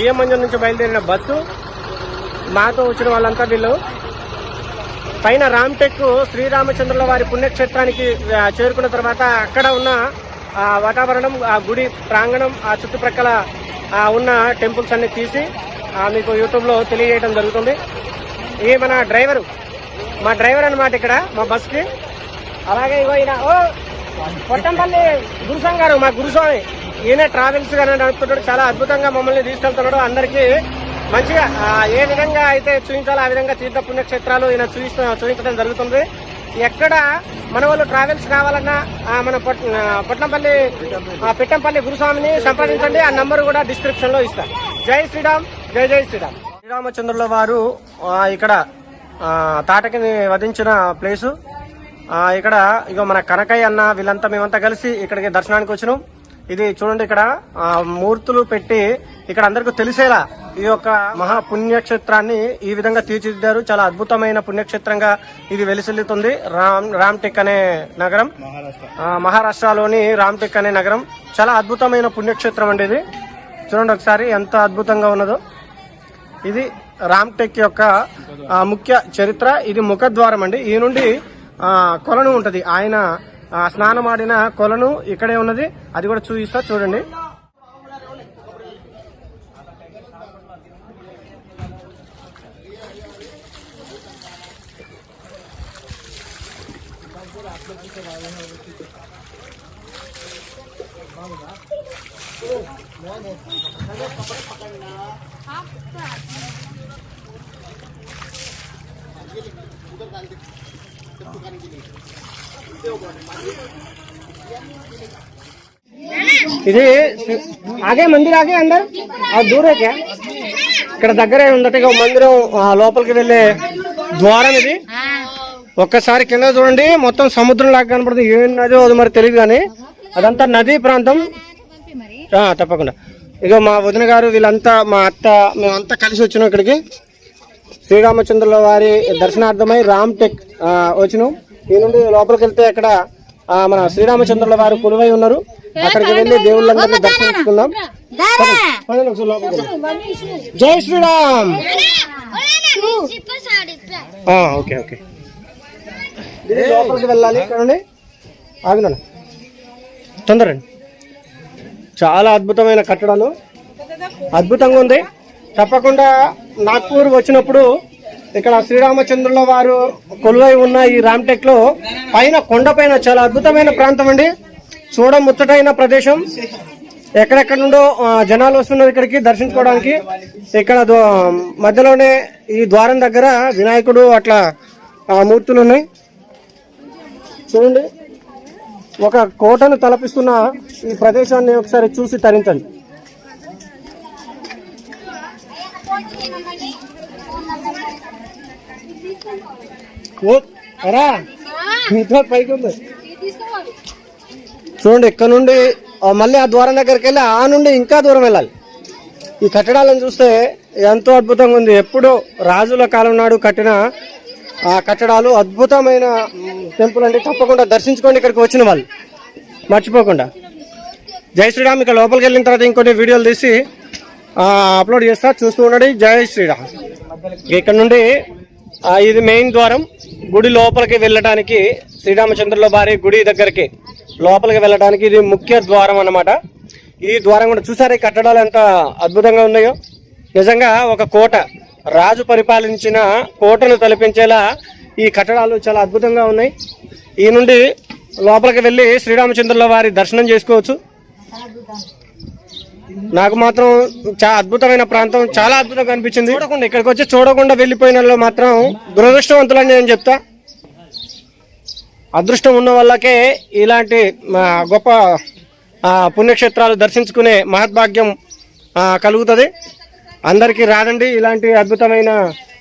బియ్యం మంజం నుంచి బయలుదేరిన బస్సు మాతో వచ్చిన వాళ్ళంతా వీళ్ళు. పైన రామ్టెక్ శ్రీరామచంద్రుల వారి పుణ్యక్షేత్రానికి చేరుకున్న తర్వాత అక్కడ ఉన్న ఆ, వాతావరణం ఆ గుడి ప్రాంగణం ఆ చుట్టుప్రక్కల ఉన్న టెంపుల్స్ అన్ని తీసి ఆ, మీకు యూట్యూబ్లో తెలియజేయడం జరుగుతుంది. ఈ మన డ్రైవరు? మా డ్రైవర్ అనమాట ఇక్కడ మా బస్కి. అలాగే ఇగో ఈయన ఓ పొట్టంపల్లి గురుస్వామి గారు మా గురుస్వామి. ఈయన ట్రావెల్స్ గానే నడుపుతున్నాడు చాలా అద్భుతంగా మమ్మల్ని తీసుకెళ్తున్నాడు. అందరికీ మంచిగా ఏ విధంగా అయితే చూపించాలో ఆ విధంగా తీర్థ పుణ్యక్షేత్రాలు ఈయన చూపిస్తు చూపించడం జరుగుతుంది. ఎక్కడ మన వాళ్ళు ట్రావెల్స్ కావాలన్నా మన పొట్- పొట్నంపల్లి ఆ, పిట్టంపల్లి గురుస్వామిని సంప్రదించండి. ఆ నంబర్ కూడా డిస్క్రిప్షన్లో ఇస్తాను జై శ్రీరామ్ జై జై శ్రీరామ్. శ్రీరామచంద్రుల వారు ఇక్కడ తాటకిని వధించిన ప్లేసు. ఇక్కడ ఇక మన కనకయ్య అన్న వీళ్ళంతా మేమంతా కలిసి ఇక్కడికి దర్శనానికి వచ్చినాం. ఇది చూడండి ఇక్కడ ఆ, మూర్తులు పెట్టి ఇక్కడ అందరికీ తెలిసేలా ఈ యొక్క మహా పుణ్యక్షేత్రాన్ని ఈ విధంగా తీర్చిదిద్దారు. చాలా అద్భుతమైన పుణ్యక్షేత్రంగా ఇది వెలిసిల్లుతుంది. రామ్ రామ్టెక్ అనే నగరం. మహారాష్ట్రలోని రామ్టెక్ అనే నగరం. చాలా అద్భుతమైన పుణ్యక్షేత్రం అండి ఇది. చూడండి ఒకసారి ఎంత అద్భుతంగా ఉన్నదో. ఇది రామ్టెక్ యొక్క ముఖ్య చరిత్ర. ఇది ముఖద్వారం అండి. ఈ నుండి ఆ, కొలను ఉంటది. ఆయన స్నానం ఆడిన కొలను ఇక్కడే ఉన్నది. అది కూడా చూపిస్తా చూడండి. ఇది ఆగే మందిర్ ఆగే అందరు? అది దూరే క్యా ఇక్కడ దగ్గరే ఉందట మందిరం లోపలికి వెళ్ళే ద్వారం ఇది. ఒక్కసారి కింద చూడండి మొత్తం సముద్రం లాగా కనపడుతుంది. ఏం నదో అది మరి తెలియదు కానీ అదంతా నదీ ప్రాంతం. ఆ, తప్పకుండా. ఇక మా వదిన గారు వీళ్ళంతా మా అత్త మేమంతా కలిసి వచ్చినాం ఇక్కడికి. శ్రీరామచంద్రుల వారి దర్శనార్థమై రామ్ టెక్ వచ్చినాం. ఈ నుండి లోపలికి వెళ్తే అక్కడ ఆ, మన శ్రీరామచంద్రుల వారు కొలువై ఉన్నారు. అక్కడికి వెళ్ళి దేవుళ్ళందరినీ దర్శించుకుందాం. జై శ్రీరామ్. ఆ, ఓకే ఓకే. లోపలికి వెళ్ళాలి ఇక్కడ ఆగినా తొందరండి చాలా అద్భుతమైన కట్టడాలు. అద్భుతంగా ఉంది. తప్పకుండా నాగ్పూర్ వచ్చినప్పుడు ఇక్కడ శ్రీరామచంద్రుల వారు కొలువై ఉన్న ఈ రామ్టెక్లో పైన కొండపైన చాలా అద్భుతమైన ప్రాంతం అండి. చూడ ముచ్చటైన ప్రదేశం. ఎక్కడెక్కడ నుండో జనాలు వస్తున్నారు ఇక్కడికి దర్శించుకోవడానికి. ఇక్కడ మధ్యలోనే ఈ ద్వారం దగ్గర వినాయకుడు అట్లా ఆ, మూర్తులు ఉన్నాయి. చూడండి. ఒక కోటను తలపిస్తున్న ఈ ప్రదేశాన్ని ఒకసారి చూసి తరించండి ఓ, ఎరా? పైకి ఉంది. చూడండి ఇక్కడ నుండి మళ్ళీ ఆ ద్వారం దగ్గరికి వెళ్ళి ఆ నుండి ఇంకా దూరం వెళ్ళాలి. ఈ కట్టడాలను చూస్తే ఎంతో అద్భుతంగా ఉంది. ఎప్పుడో రాజుల కాలం నాడు కట్టిన ఆ కట్టడాలు అద్భుతమైన టెంపుల్ అండి తప్పకుండా దర్శించుకోండి ఇక్కడికి వచ్చిన వాళ్ళు. మర్చిపోకుండా. జై శ్రీరామ్. ఇక్కడ లోపలికి వెళ్ళిన తర్వాత ఇంకొన్ని వీడియోలు తీసి అప్లోడ్ చేస్తా. చూస్తూ ఉండండి. జై శ్రీరామ్. ఇక్కడ నుండి ఇది మెయిన్ ద్వారం. గుడి లోపలికి వెళ్ళడానికి శ్రీరామచంద్రుల వారి గుడి దగ్గరికి లోపలికి వెళ్ళడానికి ఇది ముఖ్య ద్వారం అన్నమాట. ఈ ద్వారం కూడా చూసారా ఈ కట్టడాలు ఎంత అద్భుతంగా ఉన్నాయో? నిజంగా ఒక కోట. రాజు పరిపాలించిన కోటను తలపించేలా ఈ కట్టడాలు చాలా అద్భుతంగా ఉన్నాయి. ఈ నుండి లోపలికి వెళ్ళి శ్రీరామచంద్రుల వారి దర్శనం చేసుకోవచ్చు. నాకు మాత్రం చాలా అద్భుతమైన ప్రాంతం చాలా అద్భుతంగా అనిపించింది. చూడకుండా ఇక్కడికి వచ్చి చూడకుండా వెళ్ళిపోయిన వాళ్ళు మాత్రం దురదృష్టవంతులని నేను చెప్తా. అదృష్టం ఉన్న వాళ్ళకే ఇలాంటి గొప్ప పుణ్యక్షేత్రాలు దర్శించుకునే మహద్భాగ్యం కలుగుతుంది. అందరికీ రాదండి ఇలాంటి అద్భుతమైన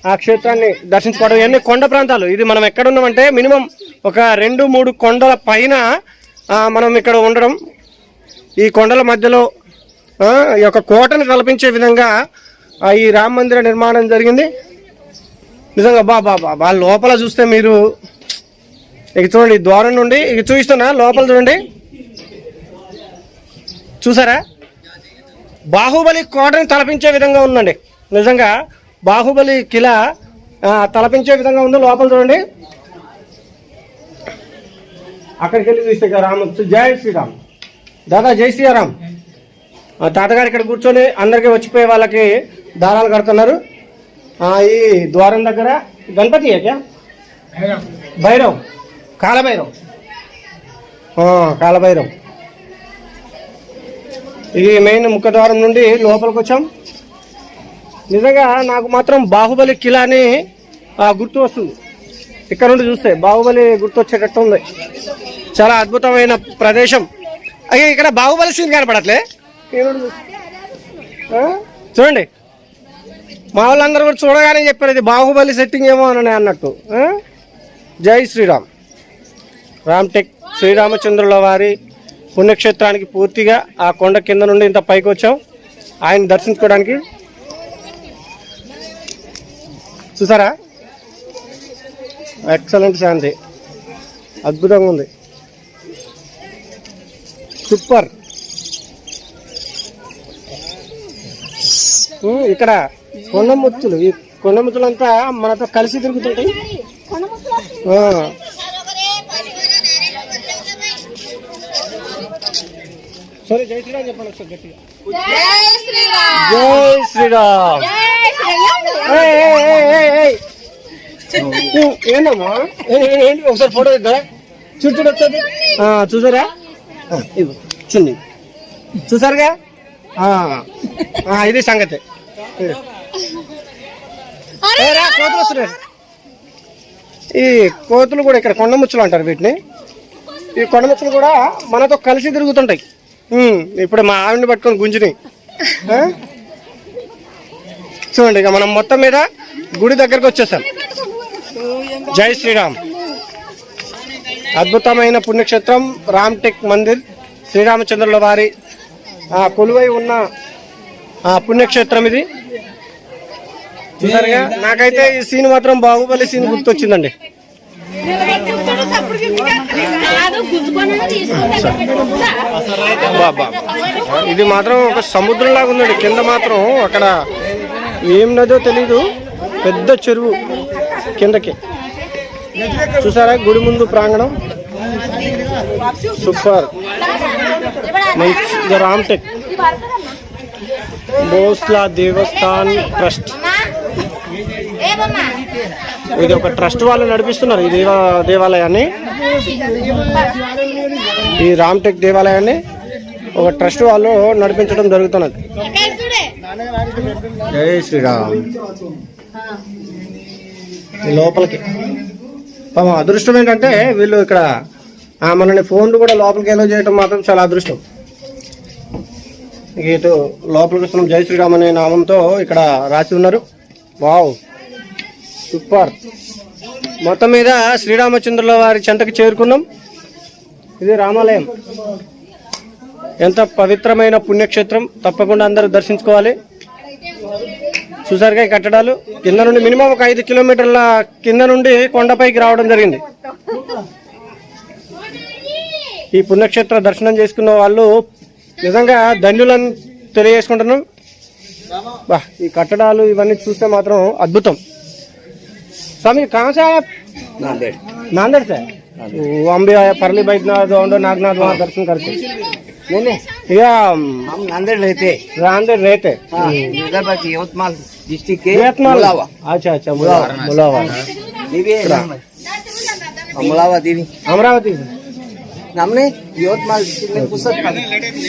ఆ క్షేత్రాన్ని దర్శించుకోవడం. ఇవన్నీ కొండ ప్రాంతాలు. ఇది మనం ఎక్కడ ఉన్నామంటే మినిమం ఒక రెండు మూడు కొండల పైన మనం ఇక్కడ ఉండడం. ఈ కొండల మధ్యలో ఈ యొక్క కోటను కల్పించే విధంగా ఈ రామ మందిర నిర్మాణం జరిగింది. నిజంగా బాబా బా లోపల చూస్తే మీరు ఇక చూడండి ద్వారం నుండి ఇక చూపిస్తున్నా లోపల చూడండి. చూసారా? బాహుబలి కోటని తలపించే విధంగా ఉందండి. నిజంగా బాహుబలి కిలా తలపించే విధంగా ఉంది లోపల చూడండి. అక్కడికి వెళ్ళి చూస్తే రామ జై శ్రీరామ్. దాదా జై శ్రీరామ్. తాతగారు ఇక్కడ కూర్చొని అందరికీ వచ్చిపోయే వాళ్ళకి దారాలు కడుతున్నారు. ఈ ద్వారం దగ్గర గణపతి భైరవ్. కాలభైరవ్. కాలభైరవ్. ఇది మెయిన్ ముఖద్వారం నుండి లోపలికి వచ్చాం. నిజంగా నాకు మాత్రం బాహుబలి కిలాని గుర్తు వస్తుంది. ఇక్కడ నుండి చూస్తే బాహుబలి గుర్తు వచ్చేటట్టు ఉంది. చాలా అద్భుతమైన ప్రదేశం. అయ్యా ఇక్కడ బాహుబలి సీన్ కనపడట్లే? చూడండి. మా వాళ్ళందరూ కూడా చూడగానే చెప్పారు ఇది బాహుబలి సెట్టింగ్ ఏమో అని అన్నట్టు. జై శ్రీరామ్. రామ్టెక్ శ్రీరామచంద్రుల వారి పుణ్యక్షేత్రానికి పూర్తిగా ఆ కొండ కింద నుండి ఇంత పైకి వచ్చాం ఆయన దర్శించుకోవడానికి. చూసారా? ఎక్సలెంట్ శాంతి. అద్భుతంగా ఉంది. సూపర్ ఇక్కడ కొండముచ్చులు ఈ కొండముచ్చులంతా మనతో కలిసి తిరుగుతుంటాయి. సరే జై శ్రీరామ్ చెప్పండి ఒకసారి గట్టిగా. జై శ్రీరామ్. ఏందమ్మా? ఏ- ఏంటి? ఒకసారి ఫోటో ఇద్దా చూడు చూడు ఒకసారి. చూసారా? చూడండి. చూసారుగా? ఇది సంగతి. కోతులు వస్తున్నాయి. ఈ కోతులు కూడా ఇక్కడ కొండముచ్చులు అంటారు వీటిని. ఈ కొండముచ్చులు కూడా మనతో కలిసి తిరుగుతుంటాయి. ఇప్పుడు మా ఆవిడని పట్టుకొని గుంజిని? చూడండి ఇక మనం మొత్తం మీద గుడి దగ్గరకు వచ్చేసాం. జై శ్రీరామ్. అద్భుతమైన పుణ్యక్షేత్రం రామ్టెక్ మందిర్ శ్రీరామచంద్రుల వారి కొలువై ఉన్న ఆ, పుణ్యక్షేత్రం ఇది. చూసారుగా? నాకైతే ఈ సీన్ మాత్రం బాహుబలి సీన్ గుర్తొచ్చిందండి. బాబా ఇది మాత్రం ఒక సముద్రం లాగా ఉందండి. కింద మాత్రం అక్కడ ఏం నదో తెలీదు. పెద్ద చెరువు కిందకి. చూసారా? గుడి ముందు ప్రాంగణం. సూపర్. మంచి రామ్టెక్ బోస్లా దేవస్థాన్ ట్రస్ట్ ఇది ఒక ట్రస్ట్ వాళ్ళు నడిపిస్తున్నారు ఈ దేవ దేవాలయాన్ని. ఈ రామ్టెక్ దేవాలయాన్ని ఒక ట్రస్ట్ వాళ్ళు నడిపించడం జరుగుతున్నది. జై శ్రీరామ్. లోపలికి. పాపం అదృష్టం ఏంటంటే వీళ్ళు ఇక్కడ మనల్ని ఫోన్లు కూడా లోపలికి ఎలా చేయడం మాత్రం చాలా అదృష్టం. ఇటు లోపలికి వస్తున్నాం జై శ్రీరామ్ అనే నామంతో ఇక్కడ రాసి ఉన్నారు. వావ్. సూపర్. మొత్తం మీద శ్రీరామచంద్రుల వారి చెంతకు చేరుకున్నాం. ఇది రామాలయం. ఎంత పవిత్రమైన పుణ్యక్షేత్రం. తప్పకుండా అందరూ దర్శించుకోవాలి. చూసారుగా కట్టడాలు. కింద నుండి మినిమం ఒక ఐదు కిలోమీటర్ల కింద నుండి కొండపైకి రావడం జరిగింది. ఈ పుణ్యక్షేత్ర దర్శనం చేసుకున్న వాళ్ళు నిజంగా ధన్యులను తెలియజేసుకుంటున్నాం బా ఈ కట్టడాలు ఇవన్నీ చూస్తే మాత్రం అద్భుతం స్వామి कहाँ से आए आप नांदेड़ नांदेड़ से वो हम भी आए परली बैजनाथ और नागनाथ वहाँ दर्शन करके नहीं नहीं या हम नांदेड़ रहते नांदेड़ रहते हाँ इधर बाकी यवतमाल डिस्ट्रिक्ट के वियतनाम मुलावा अच्छा अच्छा मुलावा मुलावा देवी है नाम है। हाँ, मुलावा देवी అమరావతి నమ్మని యువత్మాల్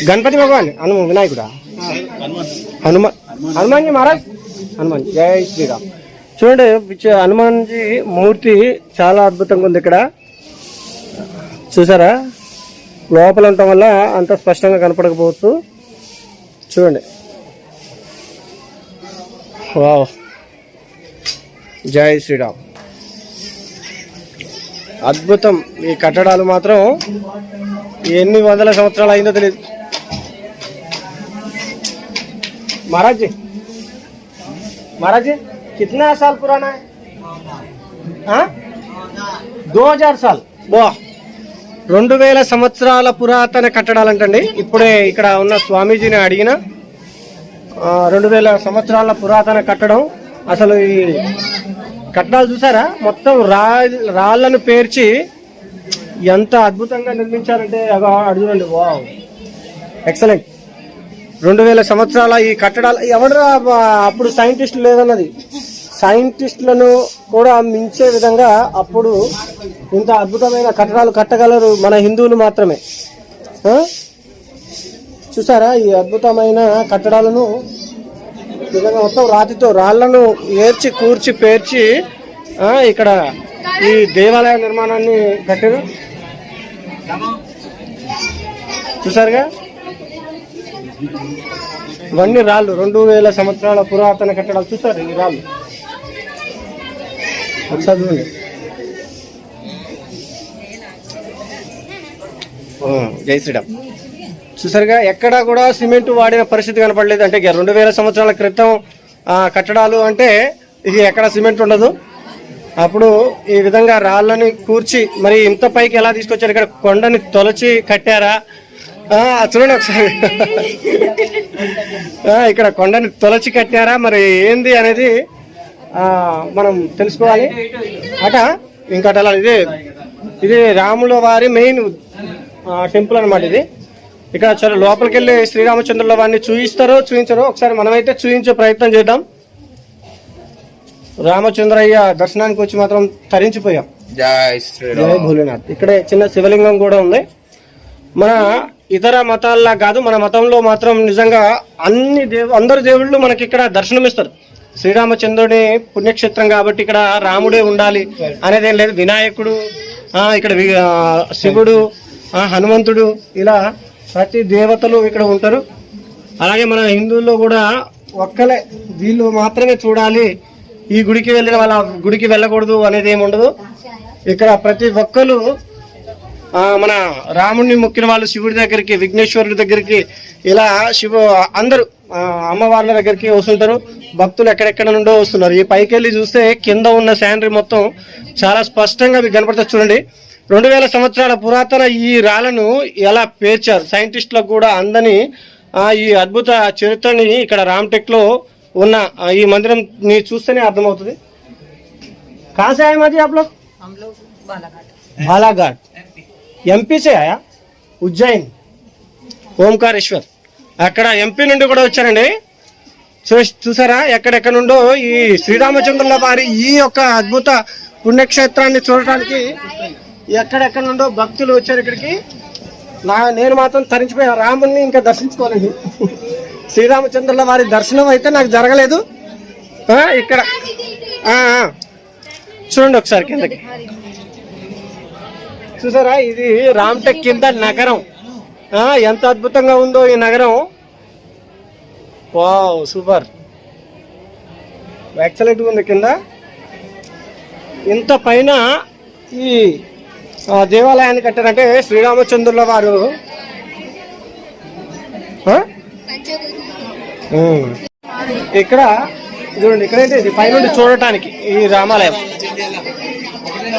గణపతి భగవాన్ హనుమ వినాయకుడా? హనుమాన్ హనుమాన్ జీ మహారాజ్? హనుమాన్ జై శ్రీరామ్. చూడండి హనుమాన్ జీ మూర్తి చాలా అద్భుతంగా ఉంది ఇక్కడ. చూసారా? లోపల ఉండటం వల్ల అంత స్పష్టంగా కనపడకపోవచ్చు. చూడండి. వావ్. జై శ్రీరామ్. అద్భుతం ఈ కట్టడాలు మాత్రం ఎన్ని వందల సంవత్సరాలు అయిందో తెలియదు महाराज जी महाराज जी कितना साल पुराना है हाँ? दो हजार సాల్ బా రెండు వేల సంవత్సరాల పురాతన కట్టడాలంటండి ఇప్పుడే ఇక్కడ ఉన్న స్వామీజీని అడిగిన ఆ, రెండు వేల సంవత్సరాల పురాతన కట్టడం అసలు ఈ కట్టడాలు చూసారా? మొత్తం రా రాళ్ళను పేర్చి ఎంత అద్భుతంగా నిర్మించారంటే అగో అడు వావ్. ఎక్సలెంట్ రెండు వేల సంవత్సరాల ఈ కట్టడాలు ఎవడరా అప్పుడు సైంటిస్టులు లేదన్నది. సైంటిస్టులను కూడా మించే విధంగా అప్పుడు ఇంత అద్భుతమైన కట్టడాలు కట్టగలరు మన హిందువులు మాత్రమే. చూసారా ఈ అద్భుతమైన కట్టడాలను? నిజంగా మొత్తం రాతితో రాళ్ళను ఏర్చి కూర్చి పేర్చి ఇక్కడ ఈ దేవాలయ నిర్మాణాన్ని కట్టారు. చూసారుగా ఇవన్నీ రాళ్ళు. రెండు వేల సంవత్సరాల పురాతన కట్టడాలు చూసారు ఈ రాళ్ళు. ఒకసారి జై శ్రీరామ్. చూసారుగా ఎక్కడా కూడా సిమెంట్ వాడిన పరిస్థితి కనపడలేదు. అంటే రెండు వేల సంవత్సరాల క్రితం కట్టడాలు అంటే ఇది ఎక్కడ సిమెంట్ ఉండదు. అప్పుడు ఈ విధంగా రాళ్ళని కూర్చి మరి ఇంత పైకి ఎలా తీసుకొచ్చారు? ఇక్కడ కొండని తొలచి కట్టారా? చూడండి ఒకసారి. ఇక్కడ కొండని తొలచి కట్టారా? మరి ఏంది అనేది మనం తెలుసుకోవాలి. అట ఇంకట అలా ఇది ఇది రాముల వారి మెయిన్ టెంపుల్ అన్నమాట ఇది. ఇక్కడ చాలా లోపలికి వెళ్ళి శ్రీరామచంద్రుల వారిని చూయిస్తారో చూపించారో ఒకసారి మనమైతే చూపించే ప్రయత్నం చేద్దాం. రామచంద్రయ్య దర్శనానికి వచ్చి మాత్రం తరించిపోయాం. జై జై శ్రీరామ్ భోలేనాథ్. ఇక్కడే చిన్న శివలింగం కూడా ఉంది. మన ఇతర మతాల్లా కాదు మన మతంలో మాత్రం నిజంగా అన్ని దేవు అందరు దేవుళ్ళు మనకి ఇక్కడ దర్శనమిస్తారు. శ్రీరామచంద్రుడి పుణ్యక్షేత్రం కాబట్టి ఇక్కడ రాముడే ఉండాలి అనేది ఏం లేదు. వినాయకుడు ఆ, ఇక్కడ శివుడు ఆ, హనుమంతుడు ఇలా ప్రతి దేవతలు ఇక్కడ ఉంటారు. అలాగే మన హిందువుల్లో కూడా ఒక్కలే వీళ్ళు మాత్రమే చూడాలి. ఈ గుడికి వెళ్ళిన వాళ్ళ గుడికి వెళ్ళకూడదు అనేది ఏమి ఉండదు. ఇక్కడ ప్రతి ఒక్కరు మన రాముడిని మొక్కిన వాళ్ళు శివుడి దగ్గరికి విఘ్నేశ్వరుడి దగ్గరికి ఇలా శివ అందరూ అమ్మవార్ల దగ్గరికి వస్తుంటారు. భక్తులు ఎక్కడెక్కడ నుండో వస్తున్నారు. ఈ పైకి వెళ్ళి చూస్తే కింద ఉన్న శాండరీ మొత్తం చాలా స్పష్టంగా మీకు కనపడుతుంది. చూడండి. రెండు వేల సంవత్సరాల పురాతన ఈ రాళ్ళను ఎలా పేర్చారు? సైంటిస్టులకు కూడా అందని ఈ అద్భుత చరిత్రని ఇక్కడ రామ్టెక్లో ఉన్న ఈ మందిరం మందిరంని చూస్తేనే అర్థమవుతుంది. కాసాయ మాజీ ఆప్ బాలాఘాట్. ఎంపీసే ఆయా ఉజ్జయిన్. ఓంకారేశ్వర్. అక్కడ ఎంపీ నుండి కూడా వచ్చారండి. చూ చూసారా? ఎక్కడెక్కడ నుండో ఈ శ్రీరామచంద్రుల వారి ఈ యొక్క అద్భుత పుణ్యక్షేత్రాన్ని చూడటానికి ఎక్కడెక్కడ నుండో భక్తులు వచ్చారు ఇక్కడికి. నా నేను మాత్రం తరించిపోయా. రాముని ఇంకా దర్శించుకోలేదు. శ్రీరామచంద్రుల వారి దర్శనం అయితే నాకు జరగలేదు. ఇక్కడ. చూడండి ఒకసారి కిందకి. చూసారా? ఇది రామ్టెక్ కింద నగరం. ఎంత అద్భుతంగా ఉందో ఈ నగరం. Wow super. ఎక్సలెంట్గా ఉంది కింద. ఇంత పైన ఈ దేవాలయాన్ని కట్టారంటే శ్రీరామచంద్రుల వారు. ఆ? ఇక్కడ చూడండి ఇక్కడైతే ఇది పైనుండి చూడటానికి ఈ రామాలయం.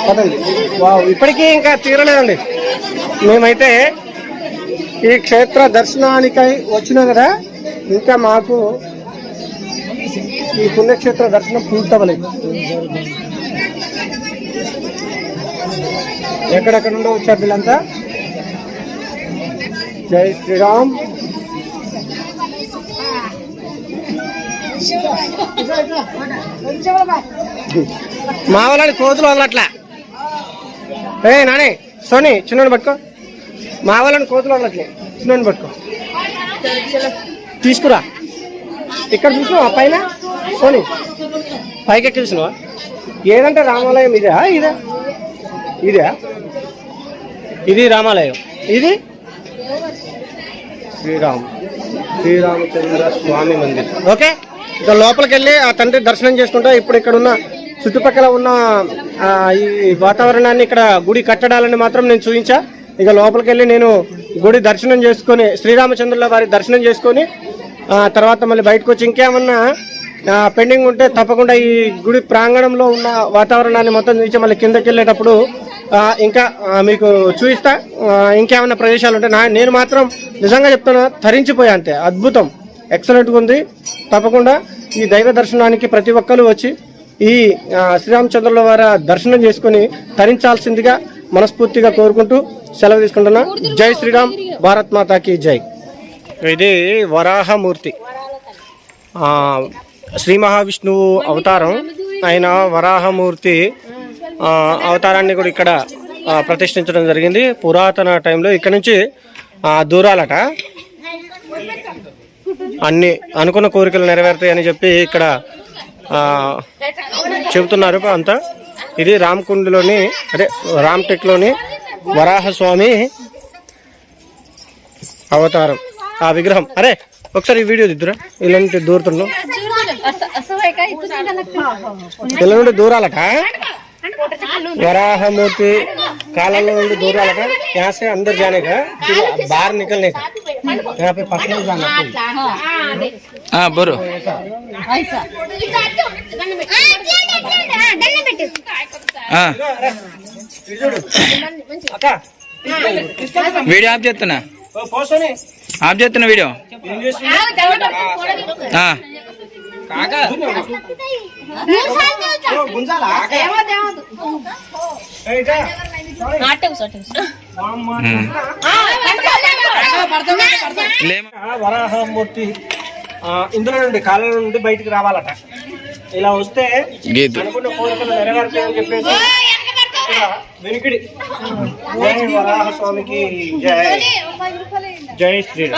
పదండి. వావ్ ఇప్పటికీ ఇంకా తీరలేదండి. మేమైతే ఈ క్షేత్ర దర్శనానికై వచ్చినాం కదా ఇంకా మాకు ఈ పుణ్యక్షేత్ర దర్శనం పూర్తవలేదు ఎక్కడెక్కడ నుండో వచ్చారు వీళ్ళంతా? జై శ్రీరామ్. మా వాళ్ళని కోతులు వదలట్లా ఏ నాని సోని చిన్నోని పట్టుకో. మా వాళ్ళని కోతులు వదలట్లే చిన్నోని పట్టుకో. తీసుకురా. ఇక్కడ చూసినావా పైన? సోని పైకి ఎక్కి చూసినావా? ఏదంటే రామాలయం ఇదా ఇదా? ఇదా ఇది రామాలయం. ఇది? శ్రీరామ్. శ్రీరామచంద్ర స్వామి మందిర్. ఓకే. ఇక లోపలికి వెళ్ళి ఆ తండ్రి దర్శనం చేసుకుంటా. ఇప్పుడు ఇక్కడ ఉన్న చుట్టుపక్కల ఉన్న ఈ వాతావరణాన్ని ఇక్కడ గుడి కట్టడాలని మాత్రం నేను చూపించా ఇక లోపలికి వెళ్ళి నేను గుడి దర్శనం చేసుకొని శ్రీరామచంద్రుల వారి దర్శనం చేసుకొని ఆ, తర్వాత మళ్ళీ బయటకు వచ్చి ఇంకేమన్నా పెండింగ్ ఉంటే తప్పకుండా ఈ గుడి ప్రాంగణంలో ఉన్న వాతావరణాన్ని మొత్తం చూసి మళ్ళీ కిందకి వెళ్ళేటప్పుడు ఇంకా మీకు చూపిస్తా. ఇంకేమైనా ప్రదేశాలు ఉంటే నా నేను మాత్రం నిజంగా చెప్తాను తరించిపోయా అంతే. అద్భుతం. ఎక్సలెంట్గా ఉంది. తప్పకుండా ఈ దైవ దర్శనానికి ప్రతి ఒక్కరు వచ్చి ఈ శ్రీరామచంద్రుల వారి దర్శనం చేసుకుని తరించాల్సిందిగా మనస్ఫూర్తిగా కోరుకుంటూ సెలవు తీసుకుంటున్నా. జై శ్రీరామ్. భారత్ మాతాకి జై. ఇది వరాహమూర్తి. శ్రీ మహావిష్ణువు అవతారం ఆయన వరాహమూర్తి అవతారాన్ని కూడా ఇక్కడ ప్రతిష్ఠించడం జరిగింది. పురాతన టైంలో ఇక్కడ నుంచి దూరాలట. అన్ని అనుకున్న కోరికలు నెరవేరుతాయని చెప్పి ఇక్కడ చెబుతున్నారు అంతా. ఇది రామకుండలోని అదే రామ్టెక్లోని వరాహస్వామి అవతారం ఆ విగ్రహం. అరే ఒకసారి ఈ వీడియో దిద్దురా. ఇలాంటి దూరుతున్నాం ఇలా నుండి దూరాలట. వరాహమూర్తి కాలంలో నుండి దూరాలట यहाँ से अंदर जाने का फिर बाहर निकलने का यहाँ पे पकड़े जाना हाँ बोलो हाँ అక్క వీడియో ఆఫ్ చేస్తున్నా పోసోని ఆఫ్ చేస్తున్నా వీడియో ఆ, గుంజాలా ఉమ్. లేమ వరాహమూర్తి ఆ, ఇందులో నుండి కాలం నుండి బయటికి రావాలట. ఇలా వస్తే గీతు. అనుకున్న కోరికలు నెరవేరుతాయని చెప్పేసి వెనుకిడి. జై వరాహ స్వామికి జై. జై శ్రీరామ్.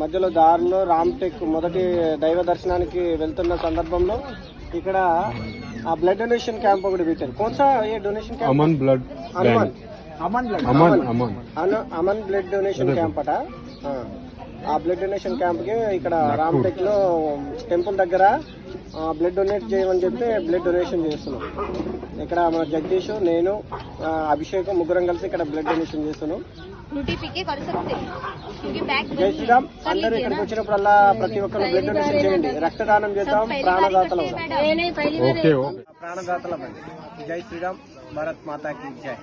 మధ్యలో దారిలో రామ్టెక్ మొదటి దైవ దర్శనానికి వెళ్తున్న సందర్భంలో ఇక్కడ ఆ బ్లడ్ డొనేషన్ క్యాంప్ ఒకటి పెట్టారు. కొంచెం ఏ donation camp Aman Aman. Aman blood Aman Aman. Blood donation camp అట? ఆ బ్లడ్ డొనేషన్ క్యాంప్కి ఇక్కడ రామ్టెక్లో టెంపుల్ దగ్గర బ్లడ్ డొనేట్ చేయమని చెప్తే బ్లడ్ డొనేషన్ చేస్తున్నాం. ఇక్కడ మన జగదీష్ నేను అభిషేక్ ముగ్గురం కలిసి ఇక్కడ బ్లడ్ డొనేషన్ చేస్తున్నాం. జై శ్రీరామ్. అందరూ ఇక్కడికి వచ్చినప్పుడల్లా ప్రతి ఒక్కరు బ్లడ్ డొనేషన్ చేయండి. రక్తదానం చేద్దాం ప్రాణదాతల ప్రాణదాతల జై శ్రీరామ్ భారత్ మాతాకి జై.